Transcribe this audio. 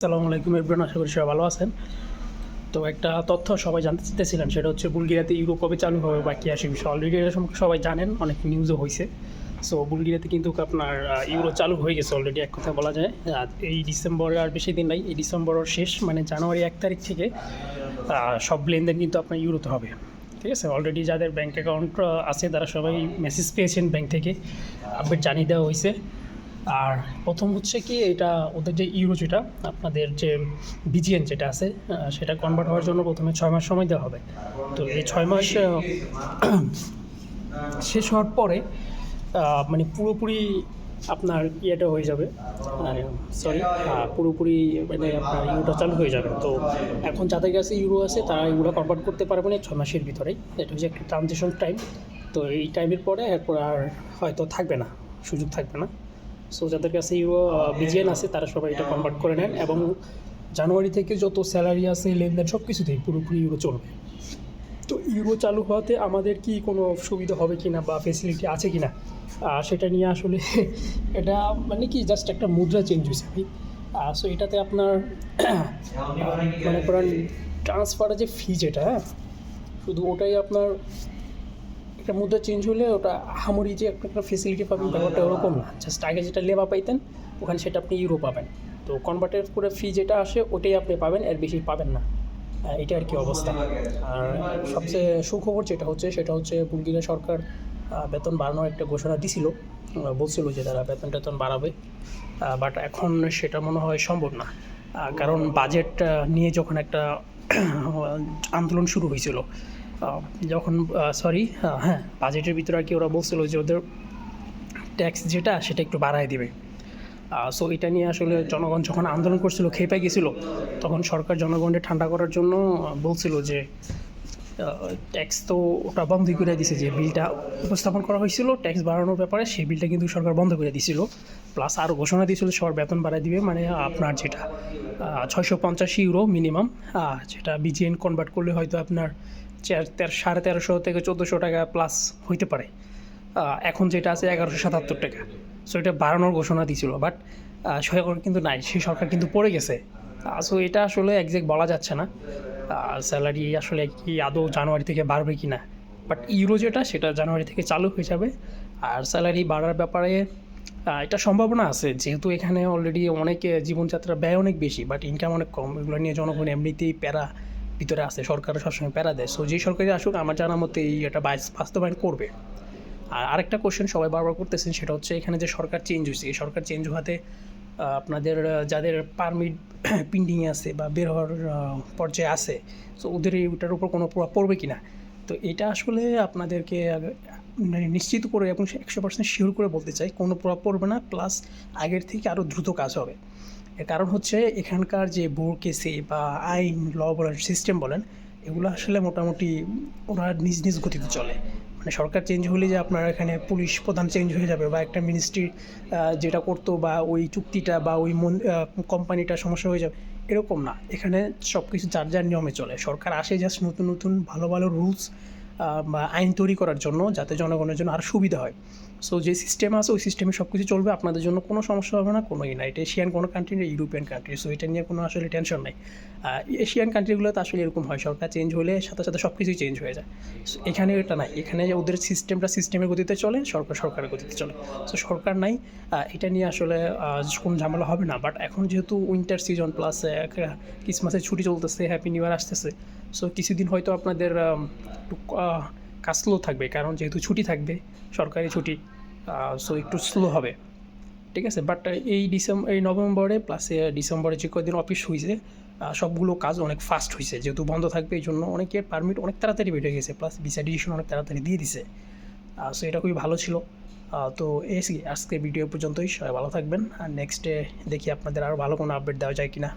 আসসালামু আলাইকুম এভরিওয়ান আশা করি সবাই ভালো আছেন। তো একটা তথ্য সবাই জানতে চাইতেছিলেন, সেটা হচ্ছে বুলগেরিয়াতে ইউরো কবে চালু হবে বা কী বিষয় অলরেডি এটা সম্পর্কে সবাই জানেন, অনেক নিউজও হয়েছে সো বুলগেরিয়াতে কিন্তু আপনার ইউরো চালু হয়ে গেছে অলরেডি এক কথা বলা যায়। এই ডিসেম্বরে আর বেশি দিন নাই, এই ডিসেম্বরের শেষ মানে জানুয়ারি এক তারিখ থেকে সব লেনদেন কিন্তু আপনার ইউরোতে হবে। ঠিক আছে? অলরেডি যাদের ব্যাঙ্ক অ্যাকাউন্ট আছে, তারা সবাই মেসেজ পেয়েছেন ব্যাঙ্ক থেকে আপডেট জানিয়ে দেওয়া হয়েছে আর প্রথম হচ্ছে কি, এটা ওদের যে ইউরো যেটা, আপনাদের যে বিজিএন যেটা আছে সেটা কনভার্ট হওয়ার জন্য প্রথমে ছয় মাস সময় দেওয়া হবে। তো এই ছয় মাস শেষ হওয়ার পরে মানে পুরোপুরি আপনার ইয়েটা হয়ে যাবে সরি পুরোপুরি মানে আপনার ইউরোটা চালু হয়ে যাবে। তো এখন যাদের কাছে ইউরো আছে, তারা ইউরো কনভার্ট করতে পারবে না ছয় মাসের ভিতরেই। এটা হচ্ছে একটা ট্রানজেকশন টাইম তো এই টাইমের পরে এরপর আর হয়তো থাকবে না, সুযোগ থাকবে না। সো যাদের কাছে ইউরো বিজিএন আছে তারা সবাই এটা কনভার্ট করে নেন এবং জানুয়ারি থেকে যত স্যালারি আছে লেনদেন সব কিছুতেই পুরোপুরি ইউরো চলবে। তো ইউরো চালু হওয়াতে আমাদের কি কোনো সুবিধা হবে কি না বা ফেসিলিটি আছে কি না সেটা নিয়ে আসলে এটা মানে কি জাস্ট একটা মুদ্রা চেঞ্জ হয়েছে। ভাই সো এটাতে আপনার মনে করেন ট্রান্সফারের যে ফি যেটা হ্যাঁ শুধু ওটাই আপনার একটা মুদ্রা চেঞ্জ হলে ওটা আহামরি যে একটা একটা ফেসিলিটি পাবেন ব্যাপারটা ওরকম না। জাস্ট আগে যেটা লেবা পাইতেন ওখানে সেটা আপনি ইউরো পাবেন। তো কনভার্টের করে ফি যেটা আসে ওটাই আপনি পাবেন এর বেশি পাবেন না। এটা আর কি অবস্থা। আর সবচেয়ে সুখবর যেটা হচ্ছে সেটা হচ্ছে বুলগেরিয়া সরকার বেতন বাড়ানোর একটা ঘোষণা দিছিল। বলছিল যে তারা বেতন টেতন বাড়াবে। বাট এখন সেটা মনে হয় সম্ভব না। কারণ বাজেট নিয়ে যখন একটা আন্দোলন শুরু হয়েছিল যখন সরি হ্যাঁ বাজেটের ভিতরে আর কি ওরা বলছিল যে ওদের ট্যাক্স যেটা, সেটা একটু বাড়ায় দিবে। সো এটা নিয়ে আসলে জনগণ যখন আন্দোলন করছিল, খেপে গেছিল, তখন সরকার জনগণকে ঠান্ডা করার জন্য বলছিল যে ট্যাক্স তো ওটা বন্ধই করে দিছে যে বিলটা উপস্থাপন করা হয়েছিল ট্যাক্স বাড়ানোর ব্যাপারে সেই বিলটা কিন্তু সরকার বন্ধ করে দিছিল। প্লাস আরও ঘোষণা দিয়েছিল, সবার বেতন বাড়ায় দিবে মানে আপনার যেটা ছয়শো পঞ্চাশ ইউরো মিনিমাম যেটা বিজিএন কনভার্ট করলে হয়তো আপনার চার সাড়ে তেরোশো থেকে চোদ্দোশো টাকা প্লাস হইতে পারে। এখন যেটা আছে এগারোশো সাতাত্তর টাকা। সো এটা বাড়ানোর ঘোষণা দিয়েছিল বাট সরকার কিন্তু নাই সেই সরকার কিন্তু পড়ে গেছে। সো এটা আসলে একজ্যাক্ট বলা যাচ্ছে না। স্যালারি আসলে কি আদৌ জানুয়ারি থেকে বাড়বে কি না বাট ইউরো যেটা সেটা জানুয়ারি থেকে চালু হয়ে যাবে। আর স্যালারি বাড়ার ব্যাপারে এটা সম্ভাবনা আছে। যেহেতু এখানে অলরেডি অনেক আহ, জীবনযাত্রার ব্যয় অনেক বেশি বাট ইনকাম অনেক কম। এগুলো নিয়ে জনগণ এমনিতেই প্যারা। ভিতরে আছে সরকার সবসময় প্যারা দেয়। সো যেই সরকারি আসুক, আমার জানা মতে এই এটা বাস- বাস্তবায়ন করবে। আর আরেকটা কোশ্চেন সবাই বারবার করতেছেন, সেটা হচ্ছে এখানে যে সরকার চেঞ্জ হয়েছে এই সরকার চেঞ্জ হওয়াতে আপনাদের যাদের পারমিট পেন্ডিংয়ে আছে বা বের হওয়ার পর্যায়ে আছে সো ওদের এইটার উপর কোনো প্রভাব পড়বে কি না তো এটা আসলে আপনাদেরকে মানে নিশ্চিত করে এবং একশো পার্সেন্ট শিওর করে বলতে চাই, কোনো প্রভাব পড়বে না প্লাস আগের থেকে আরও দ্রুত কাজ হবে। এর কারণ হচ্ছে এখানকার যে বোর কেসে বা আইন, ল বলেন সিস্টেম বলেন, এগুলো আসলে মোটামুটি ওরা নিজ নিজ গতিতে চলে। মানে সরকার চেঞ্জ হলে যে আপনার এখানে পুলিশ প্রধান চেঞ্জ হয়ে যাবে বা একটা মিনিস্ট্রি যেটা করতো বা ওই চুক্তিটা বা ওই কোম্পানিটা সমস্যা হয়ে যাবে এরকম না। এখানে সব কিছু যার যার নিয়মে চলে। সরকার আসে জাস্ট নতুন নতুন ভালো ভালো রুলস বা আইন তৈরি করার জন্য যাতে জনগণের জন্য আরও সুবিধা হয়। সো যে সিস্টেম আছে ওই সিস্টেমে সব কিছু চলবে আপনাদের জন্য কোনো সমস্যা হবে না কোনো এটা এশিয়ান কোনো কান্ট্রি না ইউরোপিয়ান কান্ট্রি সো এটা নিয়ে কোনো আসলে টেনশন নেই। এশিয়ান কান্ট্রিগুলোতে আসলে এরকম হয় সরকার চেঞ্জ হলে সাথে সাথে সব কিছুই চেঞ্জ হয়ে যায়। So, এখানে এটা নাই। এখানে ওদের সিস্টেমটা সিস্টেমের গতিতে চলে সরকার সরকারের গতিতে চলে। সো সরকার নাই। এটা নিয়ে আসলে কোনো ঝামেলা হবে না। বাট এখন যেহেতু উইন্টার সিজন প্লাস ক্রিসমাসের ছুটি চলতেছে হ্যাপি নিউ ইয়ার আসতেছে। সো কিছুদিন হয়তো আপনাদের কাজ স্লো থাকবে, কারণ যেহেতু ছুটি থাকবে, সরকারি ছুটি সো একটু স্লো হবে। ঠিক আছে? বাট এই ডিসেম্বর এই নভেম্বরে প্লাস ডিসেম্বরে যে কদিন অফিস হয়েছে সবগুলো কাজ অনেক ফাস্ট হয়েছে যেহেতু বন্ধ থাকবে, এই জন্য অনেকের পারমিট অনেক তাড়াতাড়ি বেড়ে গেছে প্লাস ভিসা ডিসিশন অনেক তাড়াতাড়ি দিয়ে দিছে। সো এটা খুবই ভালো ছিল। তো এই আজকে ভিডিও পর্যন্তই। সবাই ভালো থাকবেন। আর নেক্সটে দেখি আপনাদের আরও ভালো কোনো আপডেট দেওয়া যায় কিনা।